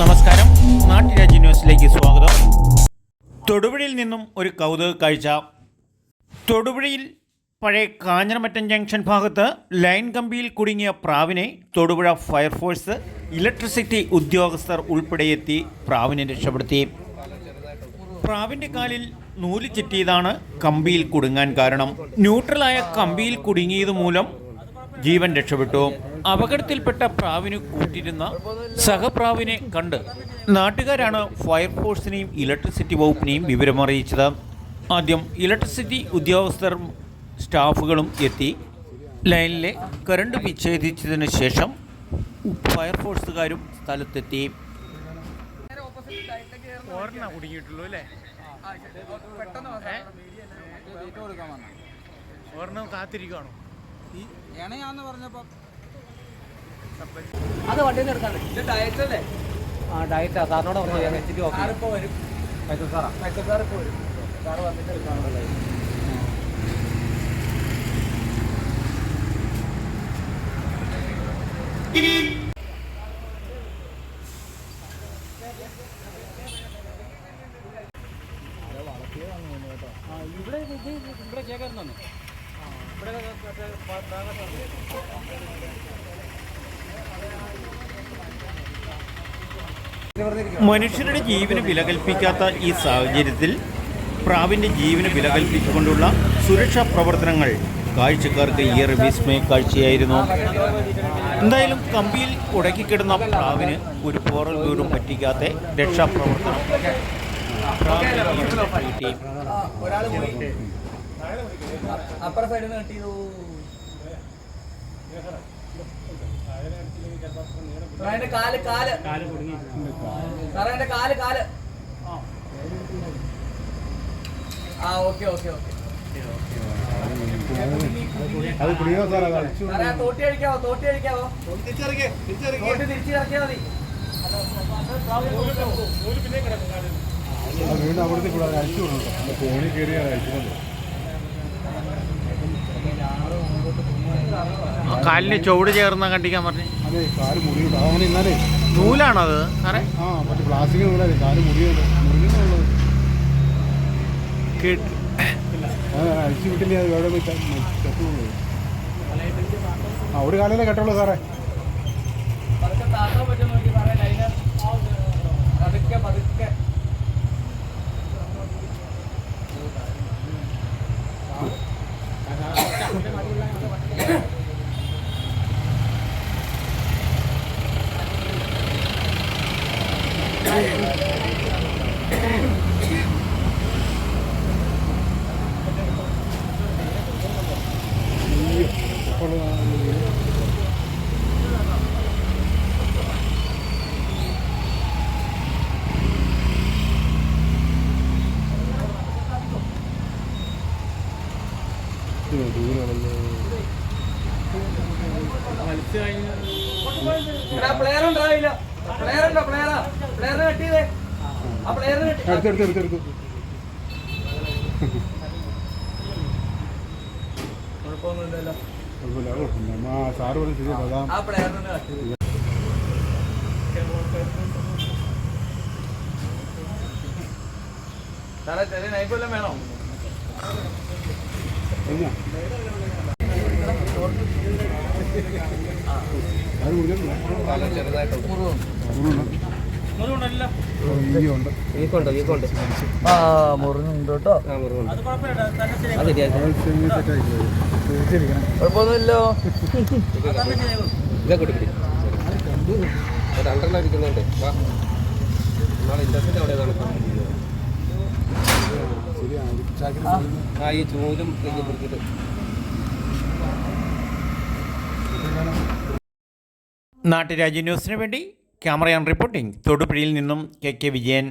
നമസ്കാരം. നാട്ടുരാജ്യ ന്യൂസിലേക്ക് സ്വാഗതം. തൊടുപുഴയിൽ നിന്നും ഒരു കൗതുക കാഴ്ച. തൊടുപുഴയിൽ പഴയ കാഞ്ഞിരമറ്റൻ ജംഗ്ഷൻ ഭാഗത്ത് ലൈൻ കമ്പിയിൽ കുടുങ്ങിയ പ്രാവിനെ തൊടുപുഴ ഫയർഫോഴ്സ് ഇലക്ട്രിസിറ്റി ഉദ്യോഗസ്ഥർ ഉൾപ്പെടെയെത്തി പ്രാവിനെ രക്ഷപ്പെടുത്തി. പ്രാവിന്റെ കാലിൽ നൂൽ ചുറ്റിയതാണ് കമ്പിയിൽ കുടുങ്ങാൻ കാരണം. ന്യൂട്രലായ കമ്പിയിൽ കുടുങ്ങിയത് മൂലം ജീവൻ രക്ഷപ്പെട്ടു. അപകടത്തിൽപ്പെട്ട പ്രാവിന് കൂട്ടിരുന്ന സഹപ്രാവിനെ കണ്ട് നാട്ടുകാരാണ് ഫയർഫോഴ്സിനെയും ഇലക്ട്രിസിറ്റി വകുപ്പിനെയും വിവരമറിയിച്ചത്. ആദ്യം ഇലക്ട്രിസിറ്റി ഉദ്യോഗസ്ഥരും സ്റ്റാഫുകളും എത്തി. ലൈനിലെ കറണ്ട് വിച്ഛേദിച്ചതിന് ശേഷം ഫയർഫോഴ്സുകാരും സ്ഥലത്തെത്തി. ഒരെണ്ണം കുടുങ്ങിയിട്ടുള്ളൂ അല്ലേ? ഒരെണ്ണം കാത്തിരിക്കുവാണോ? ഇണയാന്ന് പറഞ്ഞപ്പോ അത് വണ്ടിയിൽ നിന്ന് എടുക്കാണ്ട് ഇത് ഡയറ്റ് അല്ലേ? ആ ഡയറ്റാ സാറിനോട് പറഞ്ഞു ഞാൻ വെച്ചിട്ട് നോക്കാം വരും. Michael Sarah. മൈക്കിൾ ഇപ്പോൾ വരും. സാറ് വന്നിട്ട് എടുക്കാനുള്ളത് ഇവിടെ ഇത് ഇവിടെ ഇവിടെ മനുഷ്യരുടെ ജീവന് വില കൽപ്പിക്കാത്ത ഈ സാഹചര്യത്തിൽ പ്രാവിന്റെ ജീവന് വില കൽപ്പിച്ചുകൊണ്ടുള്ള സുരക്ഷാ പ്രവർത്തനങ്ങൾ കാഴ്ചക്കാർക്ക് ഏറെ വിസ്മയ കാഴ്ചയായിരുന്നു എന്തായാലും കമ്പിയിൽ ഉടക്കിക്കിടുന്ന പ്രാവിന് ഒരു പോറൽ ദൂരം പറ്റിക്കാത്ത രക്ഷാപ്രവർത്തനം അപ്പുറ സൈഡിൽ നിന്ന് കിട്ടിയതു അതിന്റെ കാൽ കാൽ സാറേ എന്റെ കാൽ കാൽ ആ ഓക്കെ ഓക്കെ. ഓക്കെ അത് കുടിയോ സാറേ സാറേ തോട്ടി അടിക്കാവോ തോട്ടി അടിക്കാവോ തോട്ടി തിരിച്ചു ഇറക്കിയാൽ മതി അത് വീണ്ടും അവിടുത്തെ കൂടെ അത് വിടണം അത് ഫോണിൽ കയറിയാണ് അയച്ചിട്ടുണ്ട് കാലിന് ചുവട് ചേർന്ന കണ്ടിക്കാൻ പറഞ്ഞു. അതെ? കാൽ മുറിയുണ്ട് അങ്ങനെ ഇന്നാലേ നൂലാണത് സാറേ? ആ മറ്റേ പ്ലാസ്റ്റിക് നൂലല്ലേ കാൽ മുറിയുണ്ട് മുറിയുന്നുള്ളത് അത് അടിച്ചു വിട്ടില്ലേ അത് വേറെ ആ ഒരു കാലല്ലേ കെട്ടുള്ളൂ സാറേ. പതുക്കെ താത്താൻ പറ്റുമോ നോക്കി സാറേ ലൈനർ. പതുക്കെ പതുക്കെ. ഇപ്പോൾ ദൂരമാണല്ലോ പ്ലെയർ ഉണ്ടാവില്ല പ്ലെയർ ഉണ്ടോ? പ്ലെയറാ പ്ലെയറിന് കെട്ടിയതേ ആ പ്ലെയറിനെ കെട്ടി എടുത്ത് എടുത്ത് എടുത്ത് എടുത്ത്. കുഴപ്പമൊന്നുമില്ലല്ലോ. കുഴപ്പമില്ല കുഴപ്പമില്ല. ആ സാറ് പറഞ്ഞ് ശരിയല്ല അതാ. ആ പ്ലെയറിന് കെട്ടി സാറേ ചെറിയ നൈഫ് വല്ലതും വേണോ? കഴിഞ്ഞാ ആ മുറിഞ്ഞുണ്ട് കേട്ടോ കുഴപ്പമൊന്നുമില്ലോ ഇതൊക്കെ കൊടുക്കില്ല രണ്ടെണ്ണം വാ നാളെ ഇൻഡസ്ട്രിന്റെ അവിടെ ശരിയാണ് ആ ഈ ചൂലും കഴിഞ്ഞ് പിടിച്ചിട്ട്. നാട്ടുരാജ്യ ന്യൂസിന് വേണ്ടി ക്യാമറയാൻ റിപ്പോർട്ടിംഗ് തൊടുപുഴയിൽ നിന്നും കെ കെ വിജയൻ